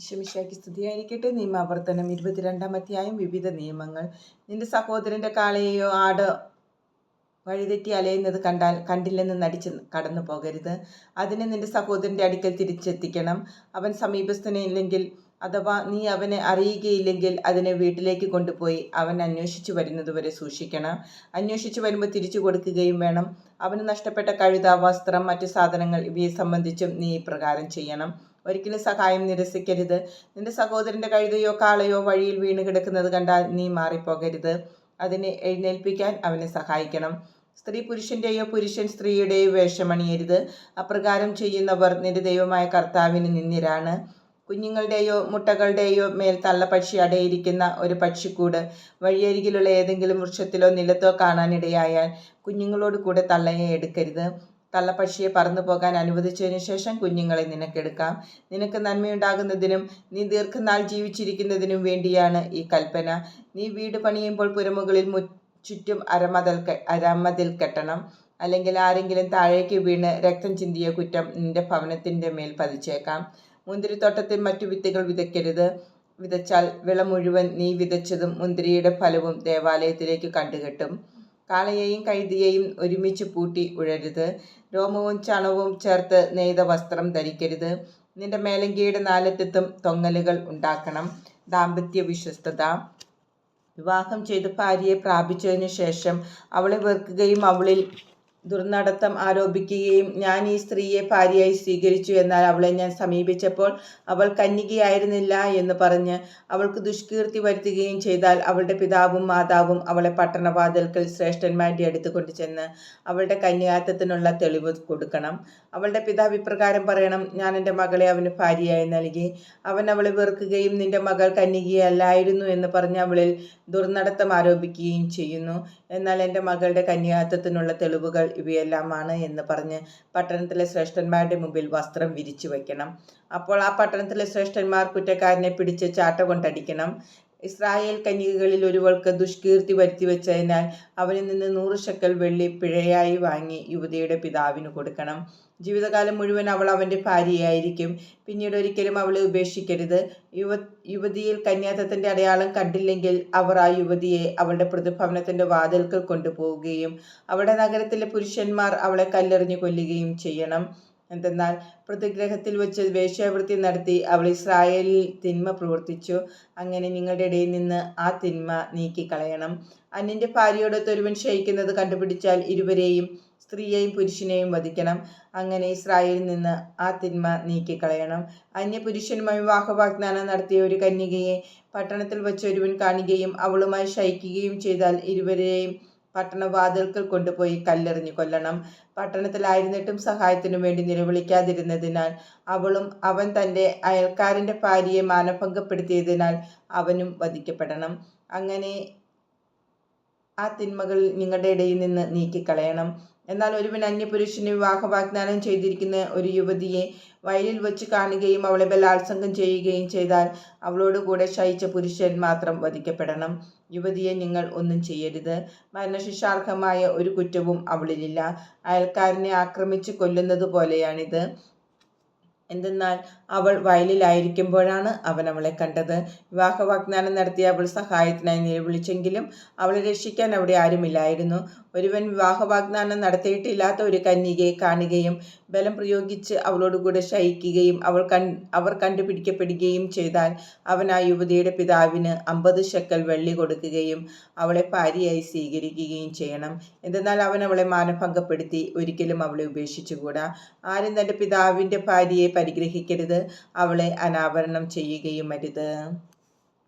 ഈശോമിശിഹായ്ക്ക് സ്തുതിയായിരിക്കട്ടെ നിയമാവർത്തനം ഇരുപത്തിരണ്ടാം അധ്യായം. വിവിധ നിയമങ്ങൾ. നിന്റെ സഹോദരന്റെ കാളയെയോ ആട് വഴിതെറ്റി അലയുന്നത് കണ്ടാൽ കണ്ടില്ലെന്ന് നടിച്ച് കടന്നു പോകരുത്. അതിനെ നിന്റെ സഹോദരന്റെ അടുക്കൽ തിരിച്ചെത്തിക്കണം. അവൻ സമീപസ്ഥനില്ലെങ്കിൽ അഥവാ നീ അവനെ അറിയുകയില്ലെങ്കിൽ അതിനെ വീട്ടിലേക്ക് കൊണ്ടുപോയി അവൻ അന്വേഷിച്ചു വരുന്നതുവരെ സൂക്ഷിക്കണം. അന്വേഷിച്ചു വരുമ്പോൾ തിരിച്ചു കൊടുക്കുകയും വേണം. അവന് നഷ്ടപ്പെട്ട കഴുത വസ്ത്രം മറ്റു സാധനങ്ങൾ ഇവയെ സംബന്ധിച്ചും നീ ഇപ്രകാരം ചെയ്യണം. ഒരിക്കലും സഹായം നിരസിക്കരുത്. നിന്റെ സഹോദരന്റെ കഴുതയോ കാളയോ വഴിയിൽ വീണ് കിടക്കുന്നത് കണ്ടാൽ നീ മാറിപ്പോകരുത്. അതിനെ എഴുന്നേൽപ്പിക്കാൻ അവനെ സഹായിക്കണം. സ്ത്രീ പുരുഷന്റെയോ പുരുഷൻ സ്ത്രീയുടെയോ വേഷമണിയരുത്. അപ്രകാരം ചെയ്യുന്നവർ നിന്റെ ദൈവമായ കർത്താവിന് നിന്നിരാണ് കുഞ്ഞുങ്ങളുടെയോ മുട്ടകളുടെയോ മേൽ തള്ളപ്പക്ഷി അടയിരിക്കുന്ന ഒരു പക്ഷിക്കൂട് വഴിയരികിലുള്ള ഏതെങ്കിലും വൃക്ഷത്തിലോ നിലത്തോ കാണാനിടയായാൽ കുഞ്ഞുങ്ങളോട് കൂടെ തള്ളയെ എടുക്കരുത്. തള്ളപ്പക്ഷിയെ പറന്നു പോകാൻ അനുവദിച്ചതിന് ശേഷം കുഞ്ഞുങ്ങളെ നിനക്കെടുക്കാം. നിനക്ക് നന്മയുണ്ടാകുന്നതിനും നീ ദീർഘനാൾ ജീവിച്ചിരിക്കുന്നതിനും വേണ്ടിയാണ് ഈ കൽപ്പന. നീ വീട് പണിയുമ്പോൾ പുരമുകളിൽ മു ചുറ്റും അരമതൽ അരമതിൽ കെട്ടണം. അല്ലെങ്കിൽ ആരെങ്കിലും താഴേക്ക് വീണ് രക്തം ചിന്തിയ കുറ്റം നിന്റെ ഭവനത്തിന്റെ മേൽ പതിച്ചേക്കാം. മുന്തിരിത്തോട്ടത്തിൽ മറ്റു വിത്തുകൾ വിതയ്ക്കരുത്. വിതച്ചാൽ വിള മുഴുവൻ നീ വിതച്ചതും മുന്തിരിയുടെ ഫലവും ദേവാലയത്തിലേക്ക് കണ്ടുകെട്ടും. കാളയെയും കഴുതിയെയും ഒരുമിച്ച് പൂട്ടി ഉഴരുത്. രോമവും ചണവും ചേർത്ത് നെയ്ത വസ്ത്രം ധരിക്കരുത്. നിന്റെ മേലങ്കിയുടെ നാലറ്റത്തും തൊങ്ങലുകൾ ഉണ്ടാക്കണം. ദാമ്പത്യ വിശ്വസ്തത. വിവാഹം ചെയ്ത് ഭാര്യയെ പ്രാപിച്ചതിനു ശേഷം അവളെ വെറുക്കുകയും അവളിൽ ദുർനടത്തം ആരോപിക്കുകയും ഞാൻ ഈ സ്ത്രീയെ ഭാര്യയായി സ്വീകരിച്ചു എന്നാൽ അവളെ ഞാൻ സമീപിച്ചപ്പോൾ അവൾ കന്യകയായിരുന്നില്ല എന്ന് പറഞ്ഞ് അവൾക്ക് ദുഷ്കീർത്തി വരുത്തുകയും ചെയ്താൽ അവളുടെ പിതാവും മാതാവും അവളെ പട്ടണവാതിൽക്കൽ ശ്രേഷ്ഠന്മാരുടെ അടുത്ത് കൊണ്ടുചെന്ന് അവളുടെ കന്യാത്വത്തിനുള്ള തെളിവ് കൊടുക്കണം. അവളുടെ പിതാവ് ഇപ്രകാരം പറയണം ഞാൻ എന്റെ മകളെ അവന് ഭാര്യയായി നൽകി. അവൻ അവളെ വെറുക്കുകയും നിന്റെ മകൾ കന്യകയല്ലായിരുന്നു എന്ന് പറഞ്ഞ് അവളിൽ ദുർനടത്തം ആരോപിക്കുകയും ചെയ്യുന്നു. എന്നാൽ എന്റെ മകളുടെ കന്യാത്വത്തിനുള്ള തെളിവുകൾ ഇവയെല്ലാമാണ് എന്ന് പറഞ്ഞ് പട്ടണത്തിലെ ശ്രേഷ്ഠന്മാരുടെ മുമ്പിൽ വസ്ത്രം വിരിച്ചു വയ്ക്കണം. അപ്പോൾ ആ പട്ടണത്തിലെ ശ്രേഷ്ഠന്മാർ കുറ്റക്കാരനെ പിടിച്ച് ചാട്ട കൊണ്ടടിക്കണം. ഇസ്രായേൽ കന്യകകളിൽ ഒരുവൾക്ക് ദുഷ്കീർത്തി വരുത്തി വെച്ചതിനാൽ അവനിൽ നിന്ന് നൂറ് ശക്കൽ വെള്ളി പിഴയായി വാങ്ങി യുവതിയുടെ പിതാവിന് കൊടുക്കണം. ജീവിതകാലം മുഴുവൻ അവൾ അവന്റെ ഭാര്യയായിരിക്കും. പിന്നീട് ഒരിക്കലും അവളെ ഉപേക്ഷിക്കരുത്. യുവ യുവതിയിൽ കന്യാത്തത്തിന്റെ അടയാളം കണ്ടില്ലെങ്കിൽ അവർ ആ യുവതിയെ അവളുടെ പ്രതിഭവനത്തിന്റെ വാതിൽക്കൽ കൊണ്ടുപോവുകയും അവളുടെ നഗരത്തിലെ പുരുഷന്മാർ അവളെ കല്ലെറിഞ്ഞു കൊല്ലുകയും ചെയ്യണം. എന്തെന്നാൽ പ്രതിഗ്രഹത്തിൽ വെച്ച് വേശ്യാവൃത്തി നടത്തി അവൾ ഇസ്രായേലിൽ തിന്മ പ്രവർത്തിച്ചു. അങ്ങനെ നിങ്ങളുടെ ഇടയിൽ നിന്ന് ആ തിന്മ നീക്കിക്കളയണം. അന്യന്റെ ഭാര്യയോടൊത്ത് ഒരുവൻ ക്ഷയിക്കുന്നത് കണ്ടുപിടിച്ചാൽ ഇരുവരെയും സ്ത്രീയെയും പുരുഷനെയും വധിക്കണം. അങ്ങനെ ഇസ്രായേലിൽ നിന്ന് ആ തിന്മ നീക്കിക്കളയണം. അന്യപുരുഷനുമായി വിവാഹ വാഗ്ദാനം നടത്തിയ ഒരു കന്യകയെ പട്ടണത്തിൽ വെച്ച് ഒരുവൻ കാണുകയും അവളുമായി ശയിക്കുകയും ചെയ്താൽ ഇരുവരെയും പട്ടണവാതിൽക്കൽ കൊണ്ടുപോയി കല്ലെറിഞ്ഞു കൊല്ലണം. പട്ടണത്തിലായിരുന്നിട്ടും സഹായത്തിനു വേണ്ടി നിലവിളിക്കാതിരുന്നതിനാൽ അവളും അവൻ തന്റെ അയൽക്കാരന്റെ ഭാര്യയെ മാനഭംഗപ്പെടുത്തിയതിനാൽ അവനും വധിക്കപ്പെടണം. അങ്ങനെ ആ തിന്മകൾ നിങ്ങളുടെ ഇടയിൽ നിന്ന് നീക്കിക്കളയണം. എന്നാൽ ഒരുവൻ അന്യപുരുഷന് വിവാഹ വാഗ്ദാനം ചെയ്തിരിക്കുന്ന ഒരു യുവതിയെ വയലിൽ വെച്ച് കാണുകയും അവളെ ബലാത്സംഗം ചെയ്യുകയും ചെയ്താൽ അവളോട് കൂടെ ശയിച്ച പുരുഷൻ മാത്രം വധിക്കപ്പെടണം. യുവതിയെ നിങ്ങൾ ഒന്നും ചെയ്യരുത്. മരണശിക്ഷാർഹമായ ഒരു കുറ്റവും അവളിലില്ല. അയൽക്കാരനെ ആക്രമിച്ച് കൊല്ലുന്നത് പോലെയാണിത്. എന്തെന്നാൽ അവൾ വയലിലായിരിക്കുമ്പോഴാണ് അവൻ അവളെ കണ്ടത്. വിവാഹ വാഗ്ദാനം നടത്തിയ അവൾ സഹായത്തിനായി നിലവിളിച്ചെങ്കിലും അവളെ രക്ഷിക്കാൻ അവിടെ ആരുമില്ലായിരുന്നു. ഒരുവൻ വിവാഹ വാഗ്ദാനം നടത്തിയിട്ടില്ലാത്ത ഒരു കന്യകയെ കാണുകയും ബലം പ്രയോഗിച്ച് അവളോടുകൂടെ ശയിക്കുകയും അവൾ കൺ അവർ കണ്ടുപിടിക്കപ്പെടുകയും ചെയ്താൽ അവൻ ആ യുവതിയുടെ പിതാവിന് അമ്പത് ശക്കൽ വെള്ളി കൊടുക്കുകയും അവളെ ഭാര്യയായി സ്വീകരിക്കുകയും ചെയ്യണം. എന്തെന്നാൽ അവൻ അവളെ മാനഭംഗപ്പെടുത്തി ഒരിക്കലും അവളെ ഉപേക്ഷിച്ചുകൂടാ. ആരും തന്റെ പിതാവിന്റെ ഭാര്യയെ പരിഗ്രഹിക്കരുത്. അവളെ അനാവരണം ചെയ്യുകയും അരുത്.